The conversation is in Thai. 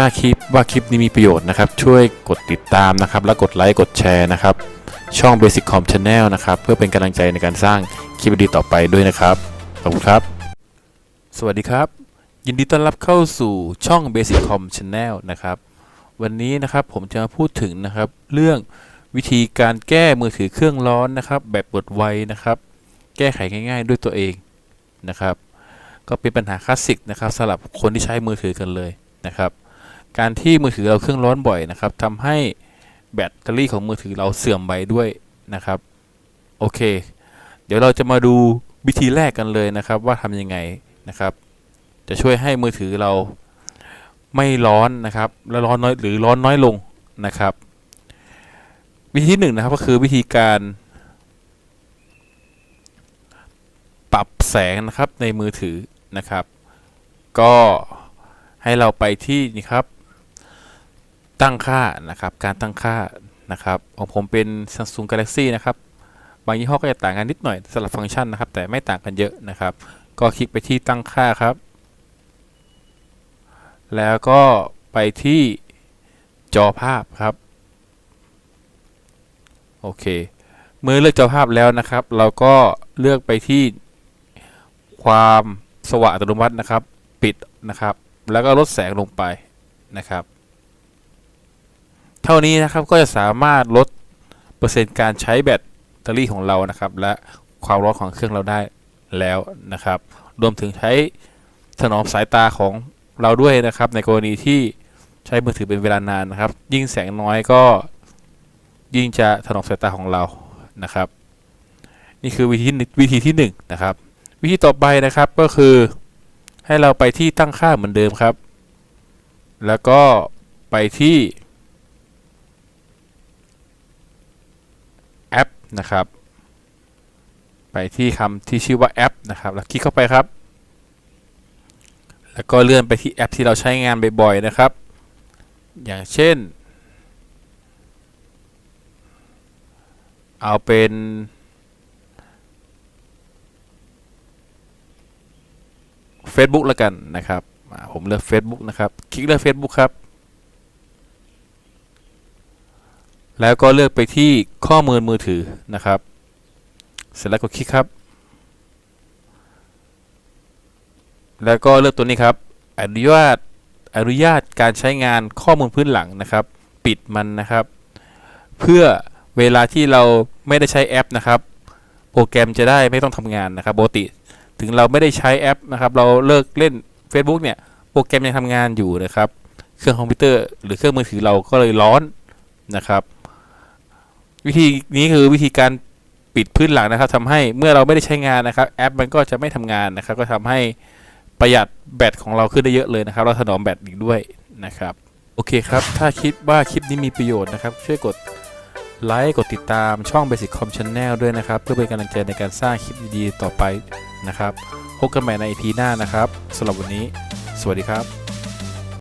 ถ้าคลิปว่าคลิปนี้มีประโยชน์นะครับ ช่วยกดติดตามนะครับ และกดไลค์กดแชร์นะครับ ช่อง Basic Com Channel นะครับ เพื่อเป็นกำลังใจในการสร้างคลิปดีต่อไปด้วยนะครับ ขอบคุณครับ สวัสดีครับ ยินดีต้อนรับเข้าสู่ช่อง Basic Com Channel นะครับ วันนี้นะครับผมจะมาพูดถึงนะครับ เรื่องวิธีการแก้มือถือเครื่องร้อนนะครับ แบบเปิดไวนะครับ แก้ไขง่าย ๆ ด้วยตัวเองนะครับ ก็เป็นปัญหาคลาสสิกนะครับสำหรับคนที่ใช้มือถือกันเลยนะครับ การที่มือถือเราเครื่องร้อนบ่อยนะครับทำให้แบตเตอรี่ของมือถือเราเสื่อมไปด้วยนะครับ โอเค เดี๋ยวเราจะมาดูวิธีแรกกันเลยนะครับว่าทำยังไงนะครับ จะช่วยให้มือถือเราไม่ร้อนนะครับและร้อนน้อยหรือร้อนน้อยลงนะครับ วิธีที่หนึ่งนะครับก็คือวิธีการ ปรับแสงนะครับในมือถือนะครับ ก็ให้เราไปที่นี่ครับ ตั้งค่านะครับ การตั้งค่านะครับของผมเป็น Samsung Galaxy นะครับ บางยี่ห้อก็จะต่างกันนิดหน่อยสำหรับฟังก์ชันนะครับ แต่ไม่ต่างกันเยอะนะครับ ก็คลิกไปที่ตั้งค่าครับ แล้วก็ไปที่จอภาพครับ โอเค เมื่อเลือกจอภาพแล้วนะครับ เราก็เลือกไปที่ความสว่างอัตโนมัตินะครับ ปิดนะครับ แล้วก็ลดแสงลงไปนะครับ เท่านี้นะครับก็จะสามารถลดเปอร์เซ็นต์การใช้แบตเตอรี่ของเรานะครับ และความร้อนของเครื่องเราได้แล้วนะครับ รวมถึงใช้ถนอมสายตาของเราด้วยนะครับ ในกรณีที่ใช้มือถือเป็นเวลานานนะครับ ยิ่งแสงน้อยก็ยิ่งจะถนอมสายตาของเรานะครับ นี่คือวิธีวิธีที่หนึ่งนะครับ วิธีต่อไปนะครับก็คือให้เราไปที่ตั้งค่าเหมือนเดิมครับ แล้วก็ไปที่แอป นะครับ ไปที่คำที่ชื่อว่าแอปนะครับ แล้วคลิกเข้าไปครับ แล้วก็เลื่อนไปที่แอปที่เราใช้งานบ่อยๆนะครับ อย่างเช่น เอาเป็น Facebook แล้วกันนะครับ ผมเลือก Facebook นะครับ คลิกเลือก Facebook ครับ แล้วก็เลือกไปที่ข้อมูลมือถือนะครับ เสร็จแล้วก็คลิกครับ แล้วก็เลือกตัวนี้ครับ อนุญาตอนุญาตการใช้งานข้อมูลพื้นหลังนะครับ ปิดมันนะครับ เพื่อเวลาที่เราไม่ได้ใช้แอปนะครับ โปรแกรมจะได้ไม่ต้องทำงานนะครับปกติถึงเราไม่ได้ใช้แอปนะครับ เราเลิกเล่น Facebook เนี่ยโปรแกรมยังทำงานอยู่นะครับ เครื่องคอมพิวเตอร์หรือเครื่องมือถือเราก็เลยร้อนนะครับ วิธีนี้คือวิธีการปิดพื้นหลังนะครับทำให้เมื่อเราไม่ได้ใช้งานนะครับ แอปมันก็จะไม่ทำงานนะครับ ก็ทำให้ประหยัดแบตของเราขึ้นได้เยอะเลยนะครับ เราถนอมแบตอีกด้วยนะครับ โอเคครับ ถ้าคิดว่าคลิปนี้มีประโยชน์นะครับ ช่วยกดไลค์กดติดตามช่อง Basic Com Channel ด้วยนะครับ เพื่อเป็นกำลังใจในการสร้างคลิปดีๆต่อไปนะครับพบกันใหม่ใน EP หน้านะครับสำหรับวันนี้ สวัสดีครับ